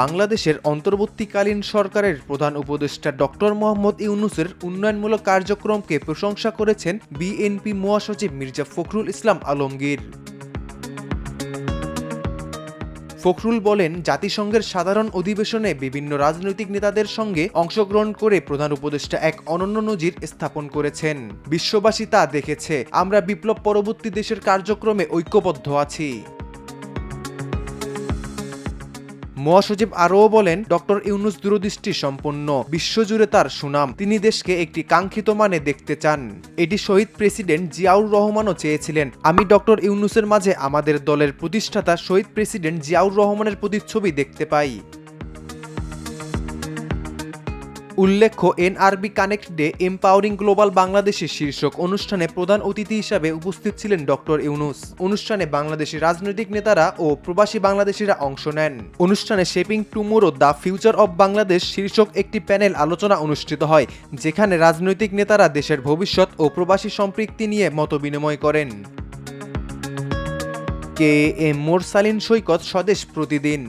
বাংলাদেশের অন্তর্বর্তীকালীন সরকারের প্রধান উপদেষ্টা ডক্টর মোহাম্মদ ইউনুসের উন্নয়নমূলক কার্যক্রমকে প্রশংসা করেছেন বিএনপি মহাসচিব মির্জা ফখরুল ইসলাম আলমগীর। ফখরুল বলেন, জাতিসংঘের সাধারণ অধিবেশনে বিভিন্ন রাজনৈতিক নেতাদের সঙ্গে অংশগ্রহণ করে প্রধান উপদেষ্টা এক অনন্য নজির স্থাপন করেছেন। বিশ্ববাসী তা দেখেছে। আমরা বিপ্লব পরবর্তী দেশের কার্যক্রমে ঐক্যবদ্ধ আছি। মহাসচিব আরও বলেন, ডক্টর ইউনুস দূরদৃষ্টি সম্পন্ন, বিশ্বজুড়ে তার সুনাম। তিনি দেশকে একটি কাঙ্ক্ষিত মানে দেখতে চান। এটি শহীদ প্রেসিডেন্ট জিয়াউর রহমানও চেয়েছিলেন। আমি ডক্টর ইউনুসের মাঝে আমাদের দলের প্রতিষ্ঠাতা শহীদ প্রেসিডেন্ট জিয়াউর রহমানের প্রতিচ্ছবি দেখতে পাই। উল্লেখ্য, NRB connect day empowering global বাংলাদেশের শীর্ষক অনুষ্ঠানে প্রধান অতিথি হিসাবে উপস্থিত ছিলেন ডক্টর ইউনুস। অনুষ্ঠানে বাংলাদেশের রাজনৈতিক নেতারা ও প্রবাসী বাংলাদেশিরা অংশ নেন। অনুষ্ঠানে shaping tomorrow, the future of Bangladesh শীর্ষক একটি প্যানেল আলোচনা অনুষ্ঠিত হয়, যেখানে রাজনৈতিক নেতারা দেশের ভবিষ্যৎ ও প্রবাসী সম্পৃক্তি নিয়ে মত বিনিময় করেন। কে এম মোরসালিন সৈকত স্বদেশ প্রতিদিন।